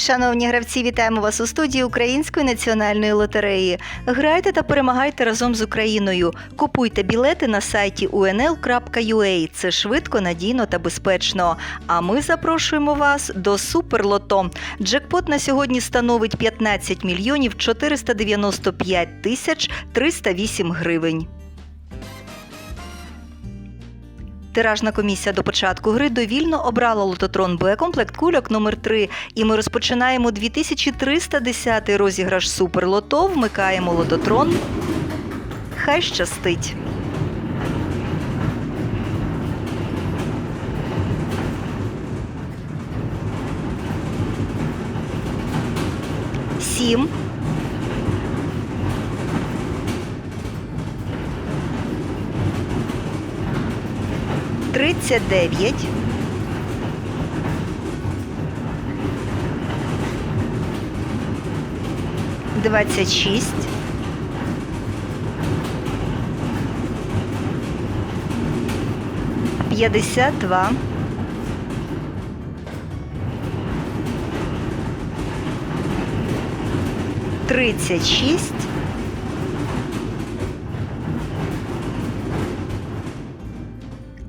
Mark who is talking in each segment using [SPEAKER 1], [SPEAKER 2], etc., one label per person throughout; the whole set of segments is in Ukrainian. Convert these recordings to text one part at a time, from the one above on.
[SPEAKER 1] Шановні гравці, вітаємо вас у студії Української національної лотереї. Грайте та перемагайте разом з Україною. Купуйте білети на сайті unl.ua. Це швидко, надійно та безпечно. А ми запрошуємо вас до Суперлото. Джекпот на сьогодні становить 15 мільйонів 495 тисяч 308 гривень. Тиражна комісія до початку гри довільно обрала лототрон Б комплект кульок номер 3 І ми розпочинаємо 2310 розіграш Суперлото. Вмикаємо лототрон. Хай щастить. Сім. Тридцять дев'ять. Двадцять шість.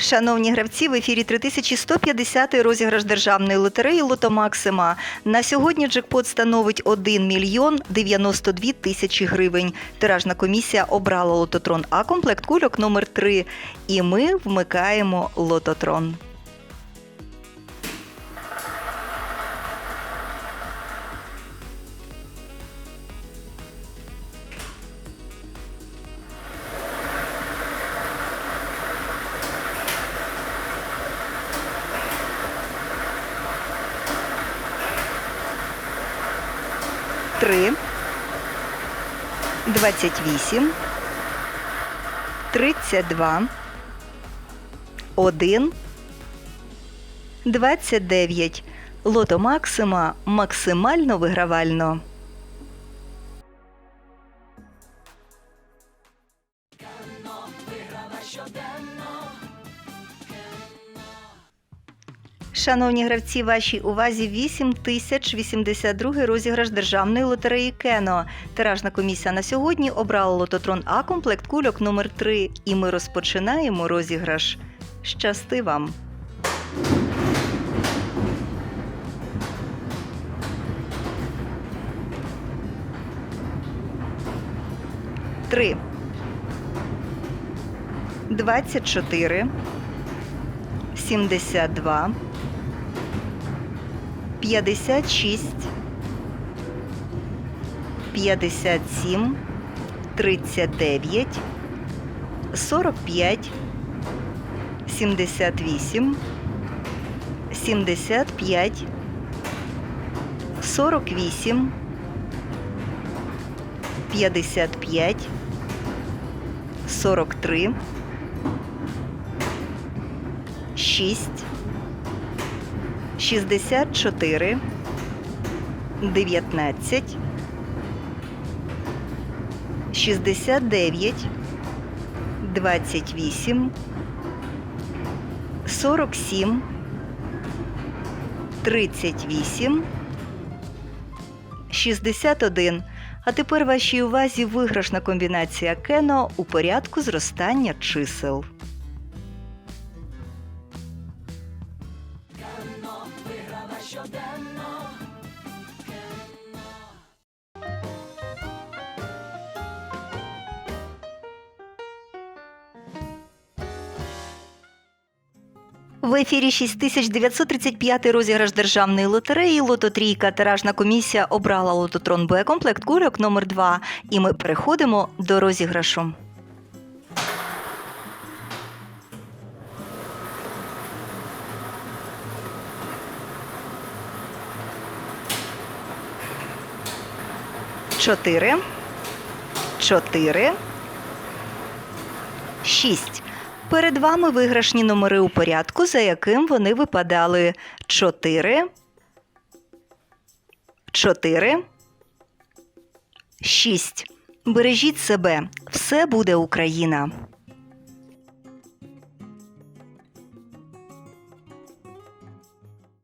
[SPEAKER 1] Шановні гравці, в ефірі 3150 розіграш державної лотереї Лото Максима. На сьогодні джекпот становить 1 мільйон 92 тисячі гривень. Тиражна комісія обрала лототрон А комплект кульок номер 3 І ми вмикаємо лототрон. Три. Двадцять вісім. Тридцять два. Один. Двадцять дев'ять. Лото Максима максимально вигравально. Шановні гравці, вашій увазі 8082 розіграш державної лотереї Кено. Тиражна комісія на сьогодні обрала лототрон А комплект кульок номер 3 І ми розпочинаємо розіграш. Щасти вам! Три. Двадцять чотири. Сімдесят два. 56, 57, 39, 45, 78, 75, 48, 55, 43, 6, 64, 19, 69, 28, 47, 38, 61. А тепер вашій увазі виграшна комбінація Кено у порядку зростання чисел. В ефірі 6935 розіграш державної лотереї Лототрійка. Тиражна комісія обрала лототрон Б комплект кульок номер 2 І ми переходимо до розіграшу. Чотири. Чотири. Шість. Перед вами виграшні номери у порядку, за яким вони випадали 4, 4, 6. Бережіть себе. Все буде Україна.